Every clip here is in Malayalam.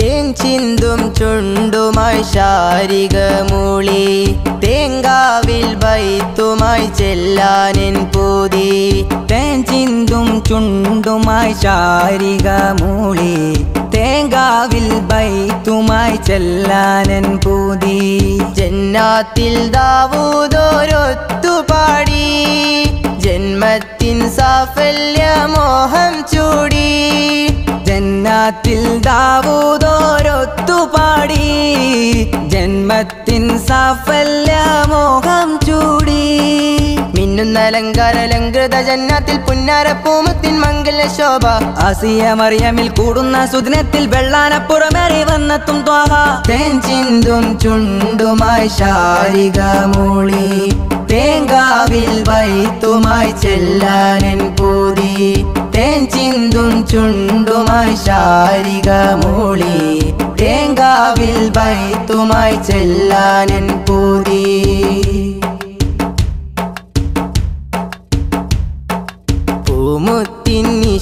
തേൻ ചിന്തും ചുണ്ടുമായി ശാരിക മൂളി. തേങ്കാവിൽ വൈത്തുമായി ചെല്ലാനിൻ പൂതി. തേൻ ചിന്തും ചുണ്ടുമായി ശാരിക മൂളി. തേങ്കാവിൽ ബൈത്തുമായി ചെല്ലാനൻ പൂതി. ജന്നാത്തിൽ ദാവൂദോരൊത്തു പാടി. ജന്മത്തിൻ സാഫല്യ ജന്നാത്തിൽ ദാവൂതോരൊത്തുപാടി ജന്മത്തിൻ സാഫല്യ അലങ്കാരലങ്കൃത ജന്നാത്തിൽ പുന്നാരപ്പൂമത്തിൻ മംഗല ശോഭ. ആസിയ മറിയമിൽ കൂടുന്ന സുദിനത്തിൽ വെള്ളാനപ്പുറമേറി വന്നെത്തും ത്വാഹ തേൻ ചിന്തും ചുണ്ടുമായി ശാരിക മൂളി. തേങ്കാവിൽ വൈത്തുമായി ചെല്ലാനൻ പൂതി. തേൻ ചിന്തും ചുണ്ടുമായി ശാരിക മൂളി. തേങ്കാവിൽ വൈത്തുമായി ചെല്ലാനൻ പൂതി.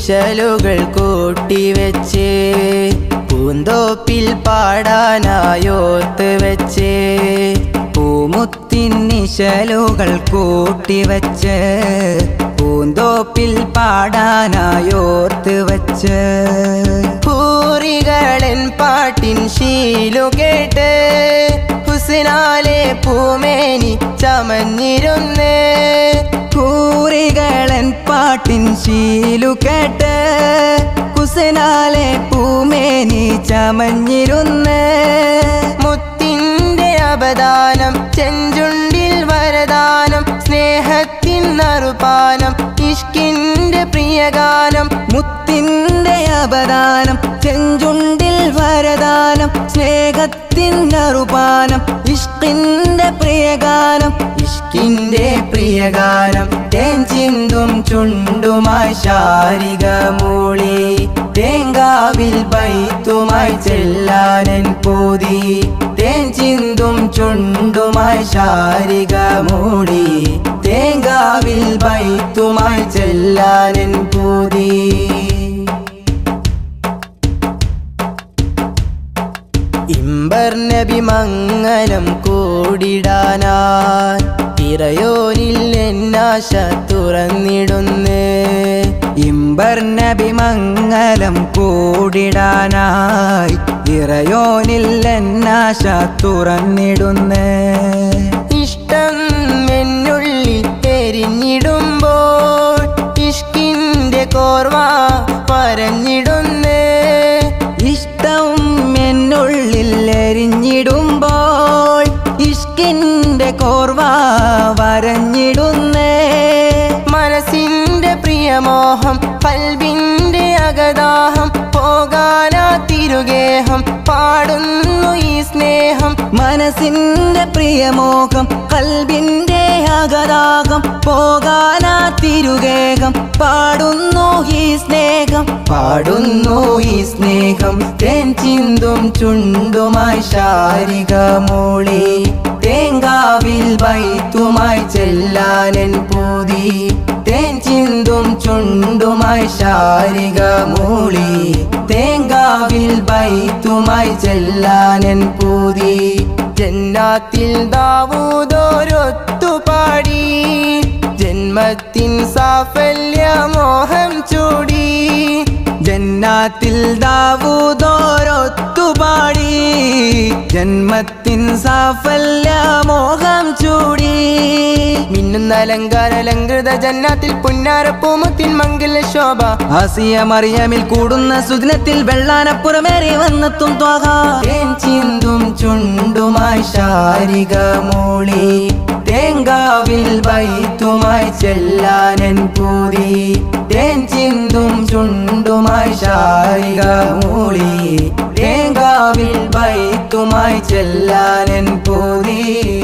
കൂട്ടി കൂട്ടിവെച്ച് പൂന്തോപ്പിൽ പാടാനായോർത്ത് വെച്ച് പൂമുത്തിൻ നിശലുകൾ കൂട്ടിവെച്ച് പൂന്തോപ്പിൽ പാടാനായോർത്ത് വച്ച്. പൂറികളൻ പാട്ടിൻ ശീലു കേട്ട് ഹുസിനാലെ പൂമേനി ചമഞ്ഞിരുന്ന് കൂറികളൻ പാട്ടിൻ ശീലു കേട്ട് കുസനാലെ പൂമേനി ചമഞ്ഞിരുന്നേ. മുത്തിന്റെ അപദാനം ചെഞ്ചുണ്ടിൽ വരദാനം സ്നേഹത്തിൻ നറുപാനം ഇഷ്കിന്റെ പ്രിയഗാനം മുത്തിന്റെ അപദാനം ചെഞ്ചുണ്ടിൽ വരദാനം സ്നേഹത്തിൻ അറുപാനം ഇഷ്കിന്റെ പ്രിയഗാനം ഇഷ്കിന്റെ പ്രിയഗാനം. ചുണ്ടുമായി ശാരിക മൂളി തേങ്കാവിൽ ബൈത്തുമായി ചെല്ലാനൻ പൂതി തേൻ ചിന്തും ചുണ്ടുമായി ശാരിക മൂടി തേങ്കാവിൽ ബൈത്തുമായി ചെല്ലാനൻ പൂതി. ഇമ്പർ നബി മംഗലം കൂടിടാനാൻ ഇറയോനിൽ എന്നാശ തുറന്നിടുന്നേ ഇമ്പർ നബി മംഗലം കൂടിടാനായി ഇറയോനിൽ എന്നാശ തുറന്നിടുന്നേ ഇഷ്ടം എന്നുള്ളിൽ മനസ്സിന്റെ പ്രിയമോഹം കൽവിന്റെ അഗദാഹം പോകാനാ തിരുഗേഹം പാടുന്നു ഈ സ്നേഹം. മനസ്സിന്റെ പ്രിയമോഹം കൽവിന്റെ അഗദാഹം പോകാനാ തിരുഗേഹം പാടുന്നു ഈ സ്നേഹം. പാടുന്നു ഈ സ്നേഹം തേൻ ചിന്തും ചുണ്ടുമായി ശാരിക മൂളി തേങ്കാവിൽ വൈത്തുമായി ചെല്ലാനൻ പൂതി. ചുണ്ടുമായി ശാരിക മൂളി തേങ്കാവിൽ ബൈത്തുമായി ചെല്ലാനൻ പൂതി. ജന്നാത്തിൽ ദാവൂദോരൊത്തു പാടി ജന്മത്തിൻ സാഫല്യ മോഹം ചൂടി. ജന്നാത്തിൽ ദാവൂദോരൊത്തുപാടി. ജന്മത്തിൻ സാഫല്യ മോഹം ചൂടി. മിന്നുന്ന അലങ്കാരലങ്കൃത ജന്നാത്തിൽ പുന്നാരപ്പൂമത്തിൻ മംഗല ശോഭ. ഹാസിയ മറിയാമിൽ കൂടുന്ന സുദിനത്തിൽ വെള്ളാനപ്പുറമേറി വന്നെത്തും ത്വാഹ. ചിന്തും ചുണ്ടുമായി ശാരിക മൂളി. തേങ്കാവിൽ വൈത്തുമായി ചെല്ലാനൻ പൂതി. തേൻ ചിന്തും ചുണ്ടുമായി ശാരിക മൂളി. തേങ്കാവിൽ വൈത്തുമായി ചെല്ലാനൻ പൂതി.